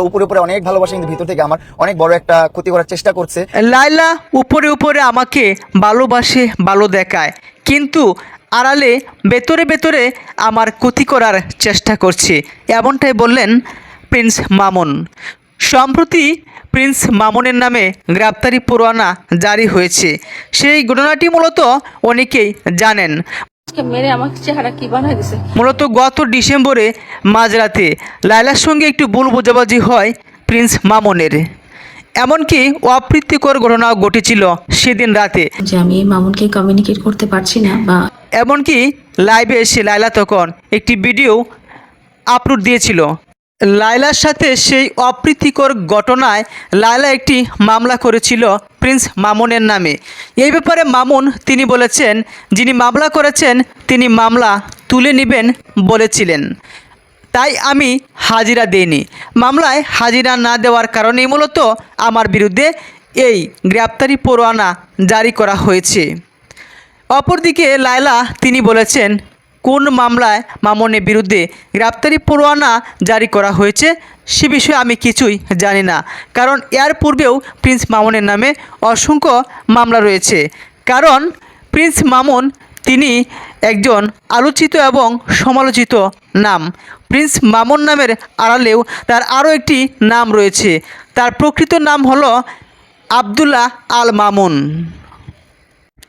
উপরে উপরে অনেক ভালোবাসে কিন্তু ভিতর থেকে আমার। অনেক বড় একটা ক্ষতি করার চেষ্টা করছে। লাইলা উপরে উপরে আমাকে ভালোবাসে, ভালো দেখায়। কিন্তু আড়ালে ভেতরে ভেতরে আমার ক্ষতি করার চেষ্টা করছে। এমনটাই বললেন প্রিন্স মামুন। সম্প্রতি প্রিন্স মামুনের নামে গ্রেপ্তারি পরোয়ানা জারি হয়েছে। সেই ঘটনাটি মূলত অনেকেই জানেন। মেরে আমার চেহারা কি বানাই দিছে? মূলত গত ডিসেম্বরে মাঝরাতে লায়লার সঙ্গে একটু ভুল বোঝাবাজি হয় প্রিন্স মামনের। এমনকি অপ্রীতিকর ঘটনা ঘটেছিল সেদিন রাতে। যে আমি মামুনকে কমিউনিকেট করতে পারছি না বা এমনকি লাইভে এসে লাইলা তখন একটি ভিডিও আপলোড দিয়েছিল। লাইলার সাথে সেই অপ্রীতিকর ঘটনায় লাইলা একটি মামলা করেছিল প্রিন্স মামুনের নামে। এই ব্যাপারে মামুন তিনি বলেছেন, যিনি মামলা করেছেন, তিনি মামলা তুলে নেবেন বলেছিলেন। তাই আমি হাজিরা দেইনি। মামলায় হাজিরা না দেওয়ার কারণেই মূলত আমার বিরুদ্ধে এই গ্রেপ্তারি পরোয়ানা জারি করা হয়েছে। অপরদিকে লায়লা তিনি বলেছেন কোন মামলায় মামনের বিরুদ্ধে গ্রেপ্তারি পরোয়ানা জারি করা হয়েছে সে বিষয়ে আমি কিছুই জানি না। কারণ এর পূর্বেও প্রিন্স মামুনের নামে অসংখ্য মামলা রয়েছে। কারণ প্রিন্স মামুন তিনি একজন আলোচিত এবং সমালোচিত নাম। প্রিন্স মামুন নামের আড়ালেও তার আরও একটি নাম রয়েছে। তার প্রকৃত নাম হলো আবদুল্লাহ আল মামুন।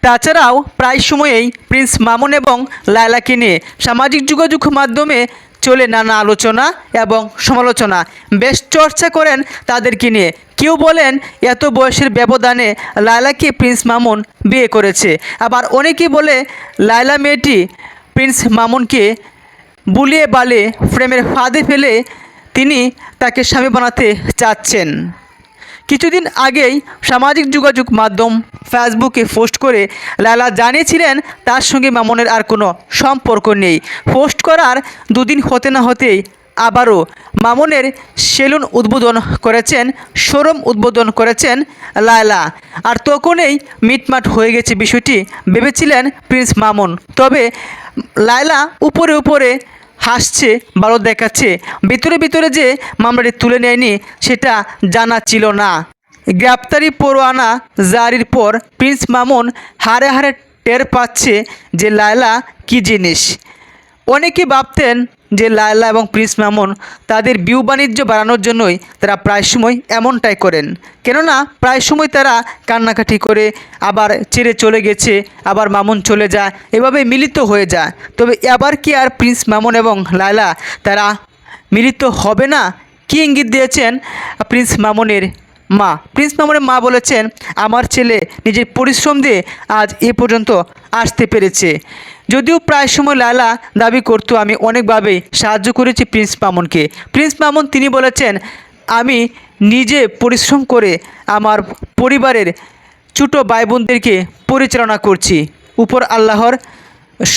তাছাড়াও প্রায় সময়েই প্রিন্স মামুন এবং লায়লাকে নিয়ে সামাজিক যোগাযোগ মাধ্যমে চলে নানা আলোচনা এবং সমালোচনা, বেশ চর্চা করেন তাদেরকে নিয়ে। কেউ বলেন, এত বয়সের ব্যবধানে লায়লাকে প্রিন্স মামুন বিয়ে করেছে। আবার অনেকেই বলে, লায়লা মেয়েটি প্রিন্স মামুনকে বুলিয়ে বালে ফ্রেমের ফাঁদে ফেলে তিনি তাকে স্বামী বানাতে চাচ্ছেন। কিছুদিন আগেই সামাজিক যোগাযোগ মাধ্যম ফেসবুকে পোস্ট করে লালা জানিয়েছিলেন, তার সঙ্গে মামনের আর কোনো সম্পর্ক নেই। পোস্ট করার দুদিন হতে না হতেই আবারও মামনের সেলুন উদ্বোধন করেছেন, শোরুম উদ্বোধন করেছেন লায়লা আর তখনই মিটমাট হয়ে গেছে বিষয়টি, ভেবেছিলেন প্রিন্স মামুন। তবে লায়লা উপরে উপরে হাসছে, ভালো দেখাচ্ছে। ভিতরে ভিতরে যে মামলাটি তুলে নেয়নি, সেটা জানা ছিল না। গ্রেপ্তারি পরোয়ানা জারির পর প্রিন্স মামুন হারে হারে টের পাচ্ছে যে লায়লা কি জিনিস। অনেকে ভাবতেন যে লায়লা এবং প্রিন্স মামুন তাদের বিউ বাণিজ্য বাড়ানোর জন্যই তারা প্রায় সময় এমনটাই করেন। কেননা প্রায় সময় তারা কান্নাকাটি করে, আবার ছেড়ে চলে গেছে, আবার মামুন চলে যায়, এভাবে মিলিত হয়ে যায়। তবে এবার কি আর প্রিন্স মামুন এবং লায়লা তারা মিলিত হবে না? কি ইঙ্গিত দিয়েছেন প্রিন্স মামুনের মা, প্রিন্স মামুনের মা বলেছেন, আমার ছেলে নিজের পরিশ্রম দিয়ে আজ এ পর্যন্ত আসতে পেরেছে। যদিও প্রায় সময় লালা দাবি করতো, আমি অনেকভাবেই সাহায্য করেছি প্রিন্স মামুনকে। প্রিন্স মামুন তিনি বলেছেন, আমি নিজে পরিশ্রম করে আমার পরিবারের ছোটো ভাই বোনদেরকে পরিচালনা করছি। উপর আল্লাহর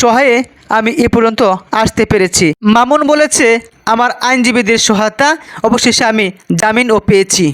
সহায়ে আমি এ পর্যন্ত আসতে পেরেছি। মামুন বলেছে, আমার আইনজীবীদের সহায়তা অবশেষে আমি জামিনও পেয়েছি।